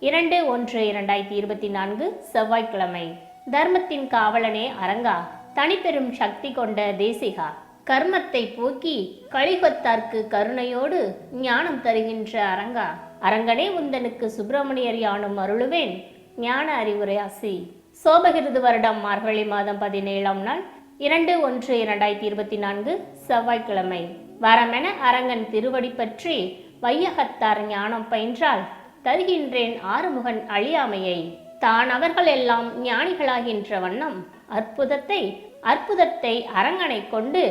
இரண்டு ஒன்று இரண்டாயிரத்தி இருபத்தி நான்கு செவ்வாய்க்கிழமை. தர்மத்தின் காவலனே அரங்கா. தனிப்பெரும் சக்தி கொண்ட தேசிகா. கர்மத்தை போக்கி கழிகொத்தார்க்கு கருணையோடு ஞானம் தருகின்ற அரங்கா. அரங்கனே உந்தனுக்கு சுப்பிரமணியர் யானும் அருளுவேன். ஞான அறிவுரை ஆசி சோபகிருது வருடம் மார்கழி மாதம் பதினேழாம் நாள் இரண்டு ஒன்று இரண்டாயிரத்தி இருபத்தி நான்கு செவ்வாய்க்கிழமை. வரமென அரங்கன் திருவடி பற்றி வையகத்தார் ஞானம் பயின்றால் தருகின்றேன் ஆறுமுகன் அழியாமையை. தான் அவர்கள் எல்லாம் ஞானிகளாகின்ற வண்ணம் அற்புதத்தை அற்புதத்தை அரங்கனை கொண்டு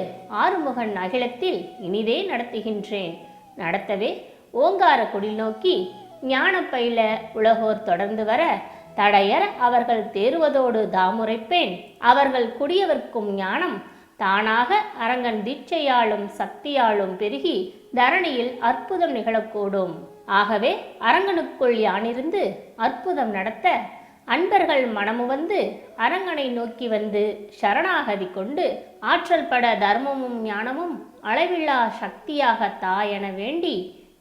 ஆறுமுகன் அகிலத்தில் இனிதே நடத்துகின்றேன். நடத்தவே ஓங்கார குடில் நோக்கி ஞான பயில உலகோர் தொடர்ந்து வர தடையர் அவர்கள் தேறுவதோடு தாமுரைப்பேன் அவர்கள் குடியவர்க்கும் ஞானம் தானாக அரங்கன் தீட்சையாலும் சக்தியாலும் பெருகி தரணியில் அற்புதம் நிகழக்கூடும். ஆகவே அரங்கனுக்குள் யானிருந்து அற்புதம் நடத்த அன்பர்கள் மனமு வந்து அரங்கனை நோக்கி வந்து சரணாகதி கொண்டு ஆற்றல் பட தர்மமும் ஞானமும் அளவில்லா சக்தியாக தா என வேண்டி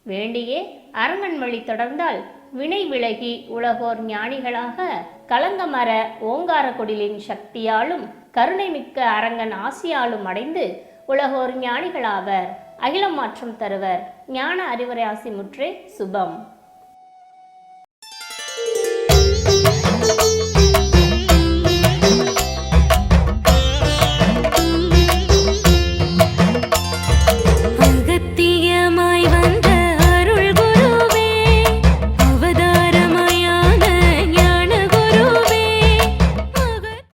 வேண்டியே அரங்கன் வழி தொடர்ந்தால் வினை விலகி உலகோர் ஞானிகளாக கலங்கமர ஓங்கார குடிலின் சக்தியாலும் கருணைமிக்க அரங்கன் ஆசியாலும் அடைந்து உலகோர் ஞானிகளாவர். அகிலம் மாற்றம் தருவர் ஞான அறிவுரை ஆசி முற்றே சுபம்.